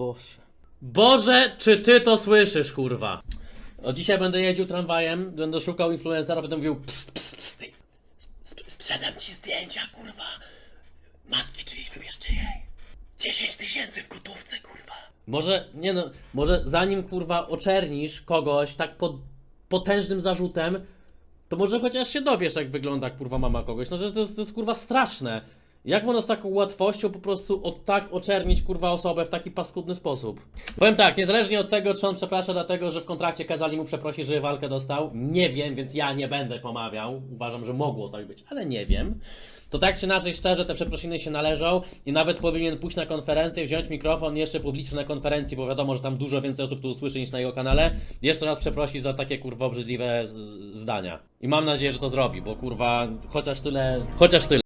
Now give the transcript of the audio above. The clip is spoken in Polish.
Boże. Boże, czy ty to słyszysz, kurwa? O, dzisiaj będę jeździł tramwajem, będę szukał influencera, będę mówił pst, pst, pst, ty. Sp- sprzedam ci zdjęcia, kurwa. Matki czyjejś, wybierz czyjej. 10 tysięcy w gotówce, kurwa. Może, nie no, może zanim, kurwa, oczernisz kogoś tak pod potężnym zarzutem, to może chociaż się dowiesz, jak wygląda, kurwa, mama kogoś. No, że to to jest kurwa, straszne. Jak można z taką łatwością po prostu od tak oczernić, kurwa, osobę w taki paskudny sposób? Powiem tak, niezależnie od tego, czy on przeprasza dlatego, że w kontrakcie kazali mu przeprosić, że walkę dostał, nie wiem, więc ja nie będę pomawiał. Uważam, że mogło tak być, ale nie wiem. To tak czy inaczej, szczerze, te przeprosiny się należą i nawet powinien pójść na konferencję, wziąć mikrofon jeszcze publicznie na konferencji, bo wiadomo, że tam dużo więcej osób to usłyszy niż na jego kanale. Jeszcze raz przeprosić za takie kurwa obrzydliwe zdania. I mam nadzieję, że to zrobi, bo kurwa, chociaż tyle, chociaż tyle.